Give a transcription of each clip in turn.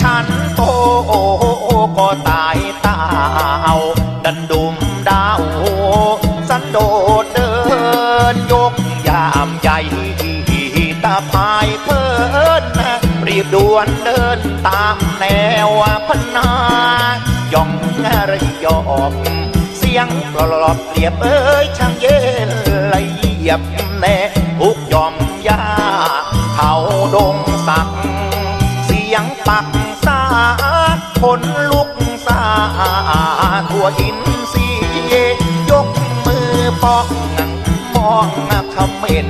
ฉันโตก็ตายเต้าดันดุมดาวสันโดษเดินยกยามใหญ่ตาพายเพิ่นรีบด่วนเดินตามแนวพนาย่องระยอบเสียงปลอบเปรียบเอ้ยช่างเย็นละเอียบแน่ทุกยอมยาเขาดง ปักสาคนลุกสาทั่วอินซียยกมือป้องมองคำเมน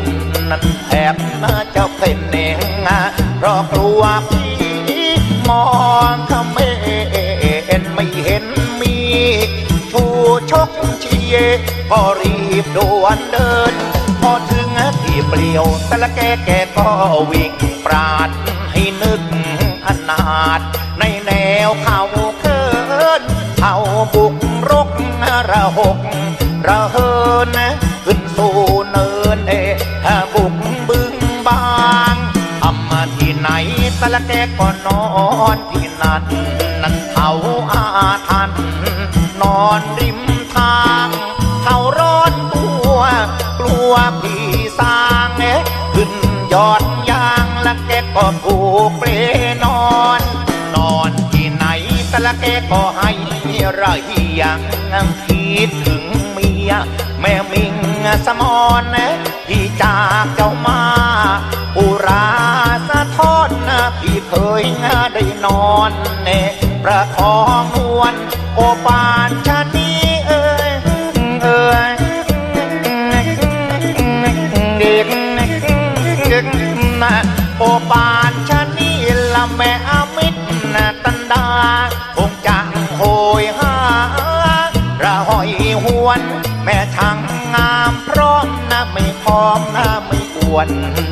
นั้นแทบน่าจะเป็นเองเพราะกลัวพี่มองคำเมนไม่เห็นมีชูชกเชียพอรีบด่วนเดิน พอถึงที่เปลี่ยวแต่ละแกแกก็วิ่ง ระหกระเหินขึ้นสู่เนินเอบุกบึงบางทำมาที่ไหนต่ละแกก็นอนที่นั่นนั่นเขาอาทัน นอนริมทางเขาร้อนตัวกลัวผีสางเอ๊ะขึ้นยอดยางละแกก็ผูกเปลนอน นอนที่ไหนต่ละแกก็ให้ไร ยังคิดถึงเมีย แม่มิงสมอนที่จากเจ้ามาอุราสะท้อนพี่เคยได้นอนเนประคองนวลโอปานชานีเอ้ยเอ้ยเด็กนะโอปานชานีละแม่อมิตรนะตันดา แม่ช่างงามพร้อมนะไม่พร้อมนะไม่อวน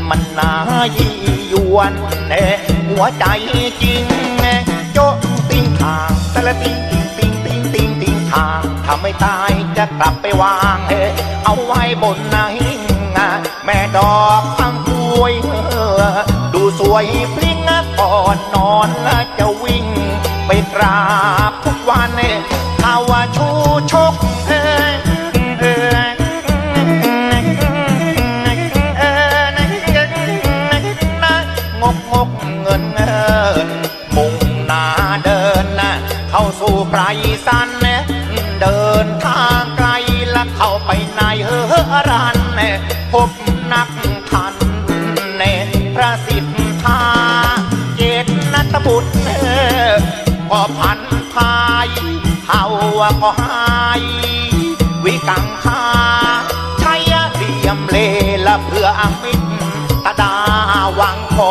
มันนายี่ยวนแน่หัวใจจริงแน่โจ๊ะติงทางแต่ละติงติงติงติงติงติงทางถ้าไม่ตายจะกลับไปวางเอเอาไว้บนไหนแม่ดอกพังกล้วยดูสวยพลิ้งก่อนนอนแล้วจะวิ่งไปกราบทุกวันเน่ถ้าว่าชูช รันพบนักทันเนพระสิทธาเจตนัตบุตรพอพันพายเฮาก็หายวิกังคาชัยเหลี่ยมเลละเพื่ออมิตรตาดาหวังขอ